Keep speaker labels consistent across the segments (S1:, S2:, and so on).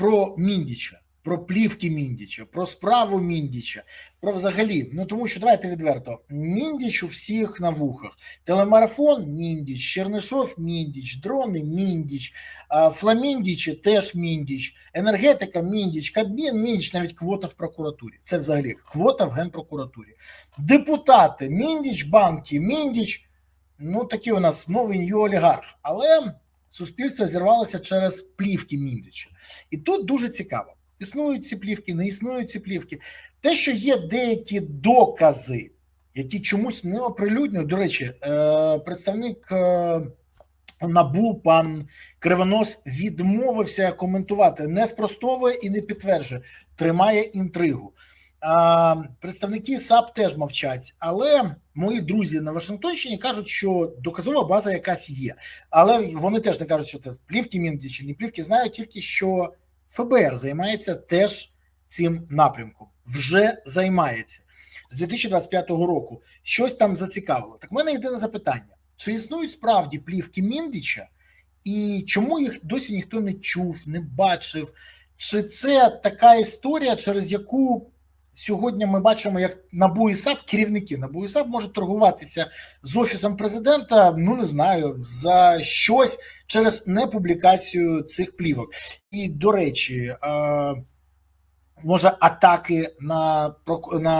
S1: про Міндіча, про плівки Міндіча, про справу Міндіча, про взагалі. Ну тому що давайте відверто. Міндіч у всіх на вухах. Телемарафон Міндіч, Чернишов Міндіч, дрони Міндіч, Фламіндічі теж Міндіч, енергетика Міндіч, Кабмін Міндіч, навіть квота в прокуратурі. Це взагалі квота в генпрокуратурі. Депутати Міндіч, банки Міндіч. Ну такі у нас новий нью олігарх. Але суспільство зірвалося через плівки Міндіча. І тут дуже цікаво: існують ці плівки, не існують ці плівки. Те, що є деякі докази, які чомусь не оприлюднюють. До речі, е, представник е, НАБУ, пан Кривонос, відмовився коментувати, не спростовує і не підтверджує, тримає інтригу. Представники САП теж мовчать, але мої друзі на Вашингтонщині кажуть, що доказова база якась є. Але вони теж не кажуть, що це плівки Мінді чи не плівки. Знають тільки, що ФБР займається теж цим напрямком, вже займається з 2025 року. Щось там зацікавило. Так в мене єдине запитання: чи існують справді плівки Міндіча, і чому їх досі ніхто не чув, не бачив? Чи це така історія, через яку сьогодні ми бачимо, як НАБУ і САП, керівники НАБУ і САП можуть торгуватися з офісом президента? Ну не знаю, за щось через непублікацію цих плівок. І до речі, е, може атаки на на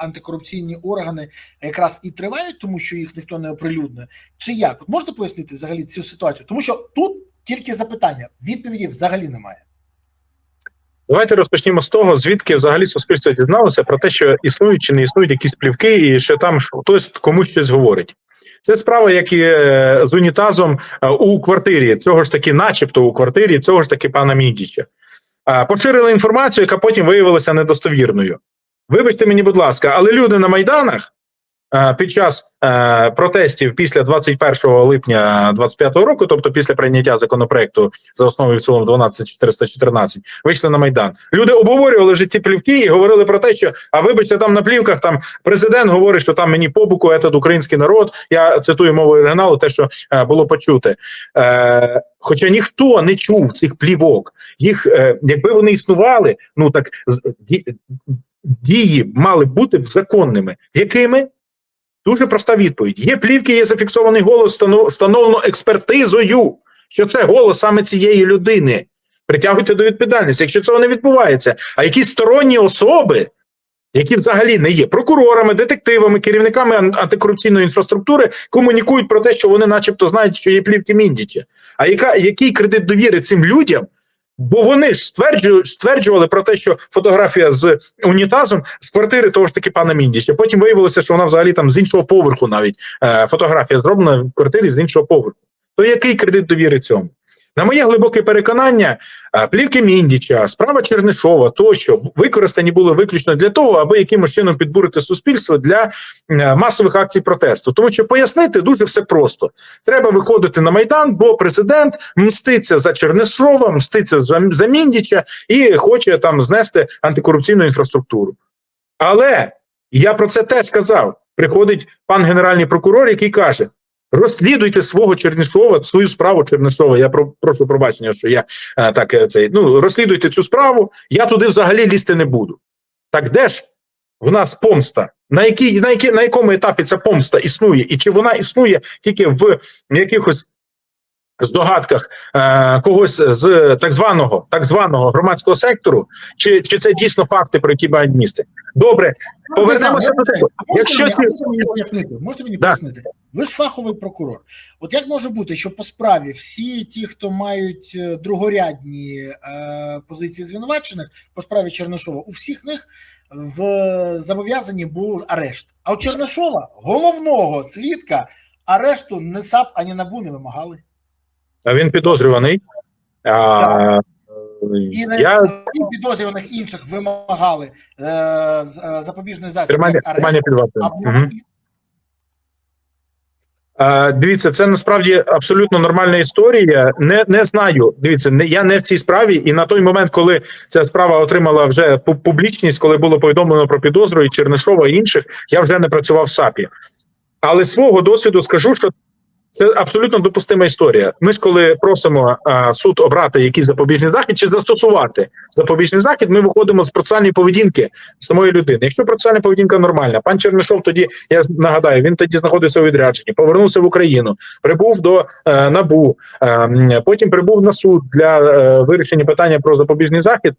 S1: антикорупційні органи якраз і тривають, тому що їх ніхто не оприлюднює. Чи як? От можете пояснити взагалі цю ситуацію? Тому що тут тільки запитання, відповіді взагалі немає.
S2: Давайте розпочнімо з того, звідки взагалі суспільство дізналося про те, що існують чи не існують якісь плівки, і що там хтось комусь щось говорить. Це справа, як і е, з унітазом е, у квартирі, цього ж таки, начебто, у квартирі цього ж таки пана Мідіча. Поширили інформацію, яка потім виявилася недостовірною. Вибачте мені, будь ласка, але люди на майданах під час е, протестів після 21 липня 25 року, тобто після прийняття законопроекту за основою в цілому 12414, вийшли на майдан. Люди обговорювали вже ті плівки і говорили про те, що а вибачте, там на плівках там президент говорить, що там мені по боку этот український народ. Я цитую мову оригіналу, те, що е, було почути. Е, Хоча ніхто не чув цих плівок, їх е, якби вони існували, ну так дії мали бути б законними. Якими? Дуже проста відповідь: є плівки, є зафіксований голос, встановлено експертизою, що це голос саме цієї людини. Притягуйте до відповідальності. Якщо цього не відбувається, а якісь сторонні особи, які взагалі не є прокурорами, детективами, керівниками антикорупційної інфраструктури, комунікують про те, що вони, начебто, знають, що є плівки Міндіча. А яка який кредит довіри цим людям? Бо вони ж стверджують, стверджували про те, що фотографія з унітазом з квартири того ж таки пана Міндіча. Потім виявилося, що вона взагалі там з іншого поверху, навіть е, фотографія зроблена в квартирі з іншого поверху. То який кредит довіри цьому? На моє глибоке переконання, е, плівки Міндіча, справа Чернишова тощо використані були виключно для того, аби якимось чином підбурити суспільство для е, масових акцій протесту. Тому що пояснити дуже все просто. Треба виходити на майдан, бо президент мститься за Чернишова, мститься за, за Міндіча і хоче там знести антикорупційну інфраструктуру. Але я про це теж казав. Приходить пан генеральний прокурор, який каже: розслідуйте свого Чернишова, свою справу Чернишова. Я про, прошу пробачення, що я е, так е, цей ну розслідуйте цю справу. Я туди взагалі лізти не буду. Так де ж в нас помста? На якій на, які на якому етапі ця помста існує, і чи вона існує тільки в якихось здогадках е, когось з так званого так званого громадського сектору, чи, чи це дійсно факти, про які мають місце? Добре, повернемося до того. Якщо
S1: мені,
S2: ці
S1: мені пояснити? Можете мені
S2: Да.
S1: пояснити? Ви ж фаховий прокурор. От як може бути, що по справі всі ті, хто мають е, другорядні е, позиції звинувачених по справі Чернишова, у всіх них в зобов'язанні був арешт. А у Чернишова, головного свідка, арешту не САП, ані НАБУ не вимагали.
S2: Він підозрюваний. А,
S1: І на
S2: я
S1: підозрюваних інших вимагали е, е, запобіжний засіб
S2: тримання, тримання під вартою. Е, Дивіться, це насправді абсолютно нормальна історія. Не не знаю. Дивіться, не я не в цій справі, і на той момент, коли ця справа отримала вже публічність, коли було повідомлено про підозру і Чернишова і інших, я вже не працював в САПі. Але свого досвіду скажу, що Це абсолютно допустима історія. Ми ж коли просимо а, суд обрати якийсь запобіжний захід чи застосувати запобіжний захід, ми виходимо з процесуальної поведінки самої людини. Якщо процесуальна поведінка нормальна, пан Чернишов тоді я нагадаю, він тоді знаходився у відрядженні, повернувся в Україну, прибув до е, набу, е, потім прибув на суд для е, вирішення питання про запобіжний захід.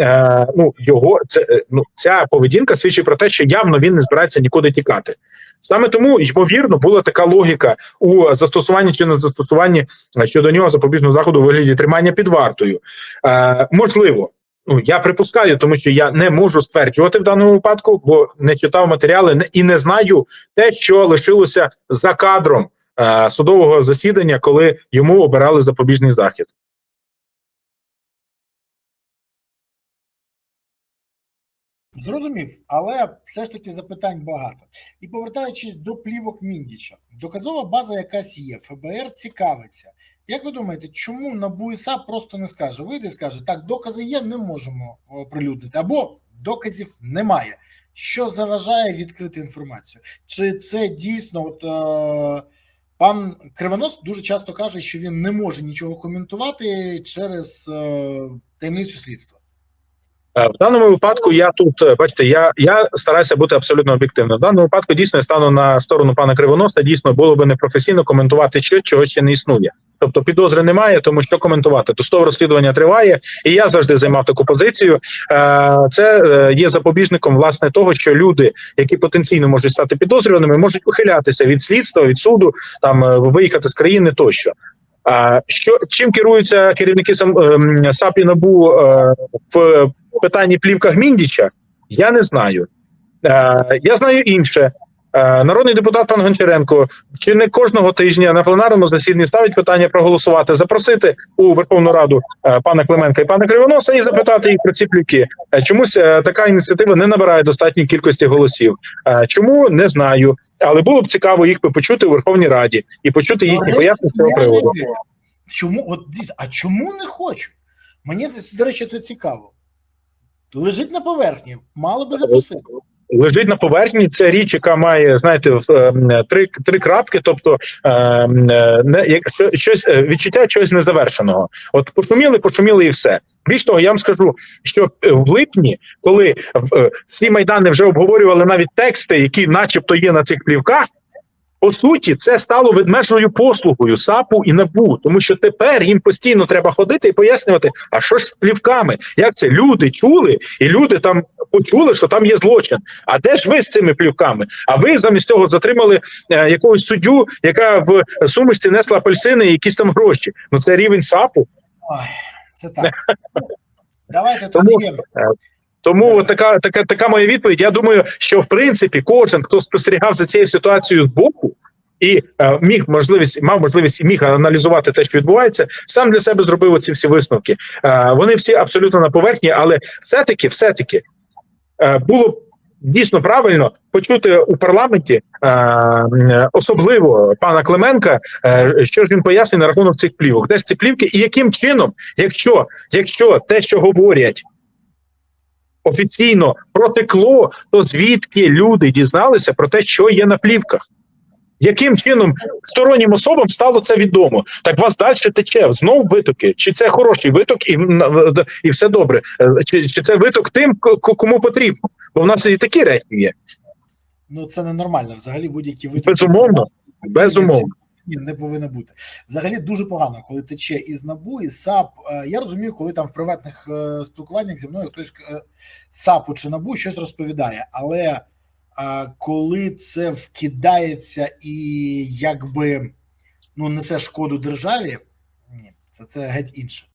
S2: Е, ну його це е, ну ця поведінка свідчить про те, що явно він не збирається нікуди тікати. Саме тому ймовірно була така логіка у застосуванні чи не застосуванні е, щодо нього запобіжного заходу у вигляді тримання під вартою. Е, можливо. Ну, я припускаю, тому що я не можу стверджувати в даному випадку, бо не читав матеріали і не знаю те, що лишилося за кадром е, судового засідання, коли йому обирали запобіжний захід.
S1: Зрозумів, але все ж таки запитань багато. І повертаючись до плівок Міндіча, доказова база якась є. ФБР цікавиться. Як ви думаєте, чому НАБУ і просто не скаже? Вийде і скаже, так, докази є, не можемо оприлюднити, або доказів немає. Що заважає відкрити інформацію? Чи це дійсно от е, пан Кривонос дуже часто каже, що він не може нічого коментувати через е, таємницю слідства?
S2: Е, В даному випадку я тут е, бачите, я, я стараюся бути абсолютно об'єктивним. В даному випадку дійсно я стану на сторону пана Кривоноса. Дійсно було би непрофесійно коментувати щось, чого ще не існує. Тобто підозри немає, тому що коментувати. Досудове розслідування триває, і я завжди займав таку позицію. Е, Це є запобіжником власне того, що люди, які потенційно можуть стати підозрюваними, можуть ухилятися від слідства, від суду, там виїхати з країни тощо. Що чим керуються керівники сам ем, САП і НАБУ е, в питанні плівках Міндіча? Я не знаю. Е, я знаю інше. Е, Народний депутат пан Гончаренко чи не кожного тижня на пленарному засіданні ставить питання проголосувати, запросити у Верховну Раду е, пана Клименка і пана Кривоноса і запитати їх про ці плівки. Е, Чомусь така ініціатива не набирає достатньої кількості голосів. Чому не знаю, але було б цікаво їх почути у Верховній Раді і почути їхні пояснення з цього приводу.
S1: Чому от а чому не хочу? Мені це до речі, це цікаво. Лежить на поверхні, мало би запросити.
S2: Лежить на поверхні. Це річ, яка має знаєте ем, три, три крапки, тобто ем, е, не щось е, відчуття чогось незавершеного. От пошуміли, пошуміли і все. Більш того, я вам скажу, що е, в липні, коли всі майдани вже обговорювали навіть тексти, які, начебто, є на цих плівках. По суті, це стало ведмежою послугою САПу і НАБУ, тому що тепер їм постійно треба ходити і пояснювати, а що ж з плівками? Як це люди чули, і люди там почули, що там є злочин. А де ж ви з цими плівками? А ви замість цього затримали е, якогось суддю, яка в сумочці несла апельсини і якісь там гроші. Ну це рівень САПу.
S1: Ой, це так. Давайте
S2: Тому-
S1: тоді.
S2: Тому
S1: Так.
S2: така, така, така моя відповідь. Я думаю, що в принципі кожен, хто спостерігав за цією ситуацією з боку. І е, міг можливість мав можливість і міг аналізувати те, що відбувається, сам для себе зробив оці всі висновки. Е, вони всі абсолютно на поверхні, але все-таки, все-таки е, було дійсно правильно почути у парламенті, е, особливо пана Клименка, е, що ж він пояснює на рахунок цих плівок, де ж ці плівки, і яким чином, якщо, якщо те, що говорять офіційно протекло, то звідки люди дізналися про те, що є на плівках? Яким чином стороннім особам стало це відомо? Так вас далі тече знов витоки? Чи це хороший виток і, і все добре? Е, Чи, чи це виток тим, кому потрібно? Бо в нас і такі речі є.
S1: Ну це ненормально. Взагалі будь-які види.
S2: Безумовно, безумовно.
S1: Ні, не повинно бути. Взагалі дуже погано, коли тече із НАБУ, і САП. Е, Я розумію, коли там в приватних е, спілкуваннях зі мною хтось САПу чи НАБУ щось розповідає, але коли це вкидається і якби ну несе шкоду державі, ні, це, це геть інше.